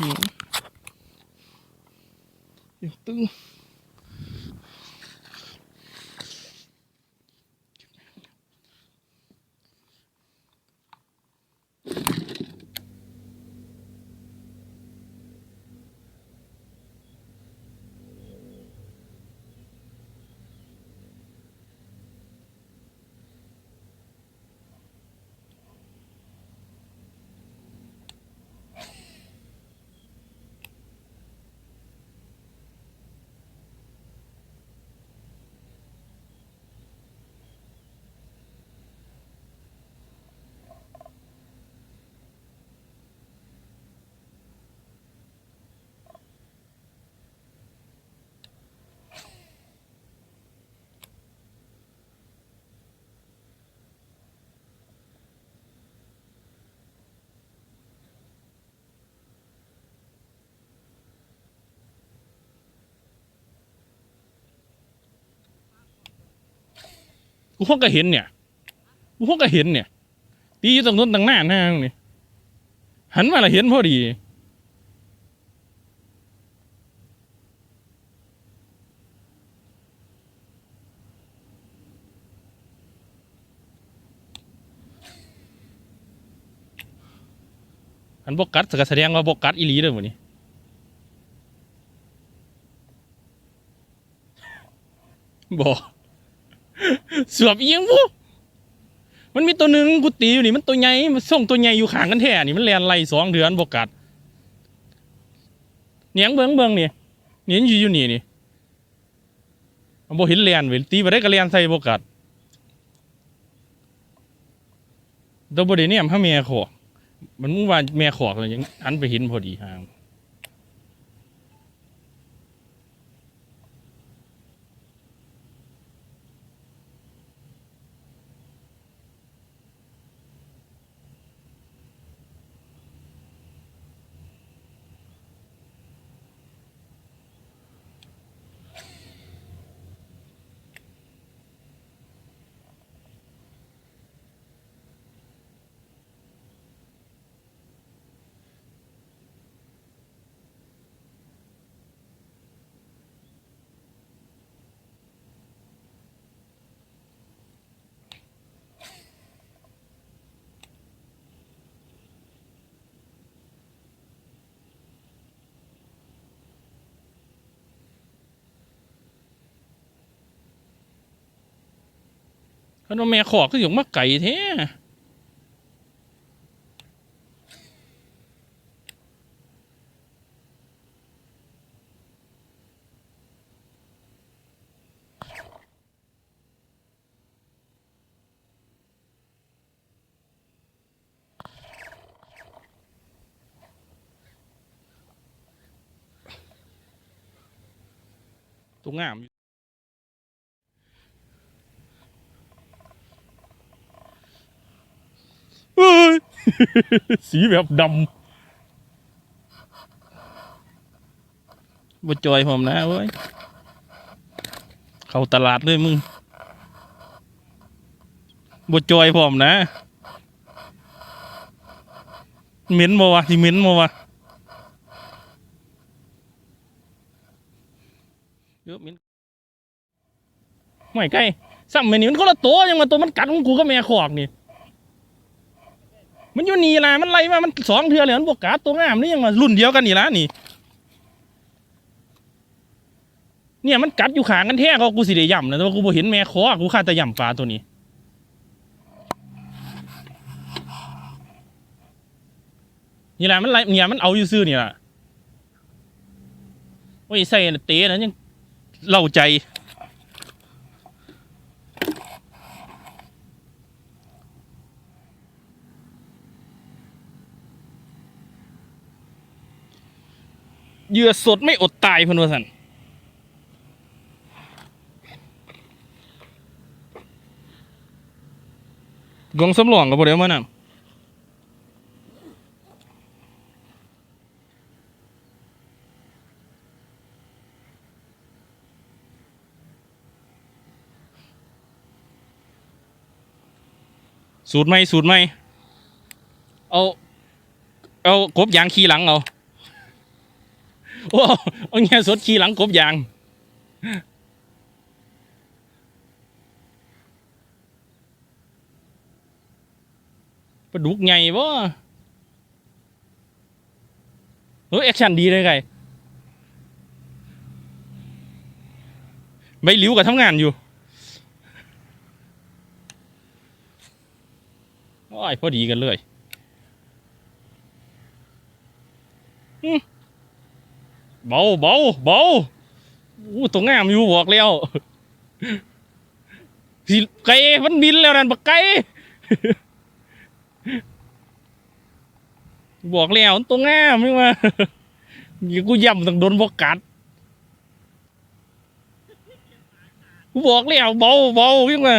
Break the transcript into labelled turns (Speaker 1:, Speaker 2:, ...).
Speaker 1: อืมยัง กูพวกก็เห็นเนี่ยกูพวกก็เห็นเนี่ย ตีอยู่ตรงนู้นตรงหน้าหน้านี่หันมาและเห็นพอดี อันบกกัดก็แสดงว่าบกกัดอีหลีเด้อหมดนี้บอก สวบเอียงบุมันมีตัวหนึ่งกูตีอยู่นี่มันตัวใหญ่มันส่งตัวใหญ่อยู่ขางกันแท้นี่มันแลนไล่สองเดือนบกัดเนียงเบิงเบิงนี่เนียงอยู่อยู่นี่นี่มันบ่เห็นแลนเว้ยตีไปได้ก็แลนใส่บกัดตัวบด้เนี่ยพระเมียขอกมันมุ่งว่าแม่ขอกเลยยังอันไปเห็นพอดีห่าง คันว่าแม่ขอกก็อยู่มาไก่แท้ตัวงามอยู่เฮ้ย สีแบบดำบ่จอยผมนะเว้ย เข้าตลาดเลยมึงบ่จอยผมนะเหม็นบ่วะที่เหม็นบ่วะเยอะเหม็นไม่ใกล้ซ้ำแม่นี่มันคนละตัวยังมาตัวมันกัดของกูก็แม่ขอกนี่ มันอยู่นี่ล่ะมันไล่มา มันสองเทือเลยมันบวกกาดตัวงามนี่ยังมารุ่นเดียวกันนี่ละนี่ เนี่ยมันกัดอยู่ขางกันแท้ก็กูสิได้ย่ำนะแต่ว่ากูบ่เห็นแม่คอกูคาดแต่ย่ำปลาตัวนี้นี่แหละมันไล่เนี่ยมันเอาอยู่ซื่อนี่ล่ะโอ้ยใส่เตะนะยังเล่าใจ เหยื่อสดไม่อดตายพนว่าซั่นกองสำรองก็บ่ได้เอามานำสูตรไหมสูตรไหมเอา เอากบยางขี่หลังเอา โอ้เอาแง่สดขี่หลังกบยาง ปลาดุกใหญ่บ่เออแอคชั่นดีเลยไงใบหลิวกับทำงานอยู่โอ้ยพอดีกันเลยอืม เบาเบาเบาอู้ตัวงามอยู่บอกแล้วสิไก่มันบินแล้วนั่นบักไก่บอกแล้วตัวงามนี่มาอย่ากูย่ำต้องโดนบอกกัดกูบอกแล้วเบาเบาขึ้นมา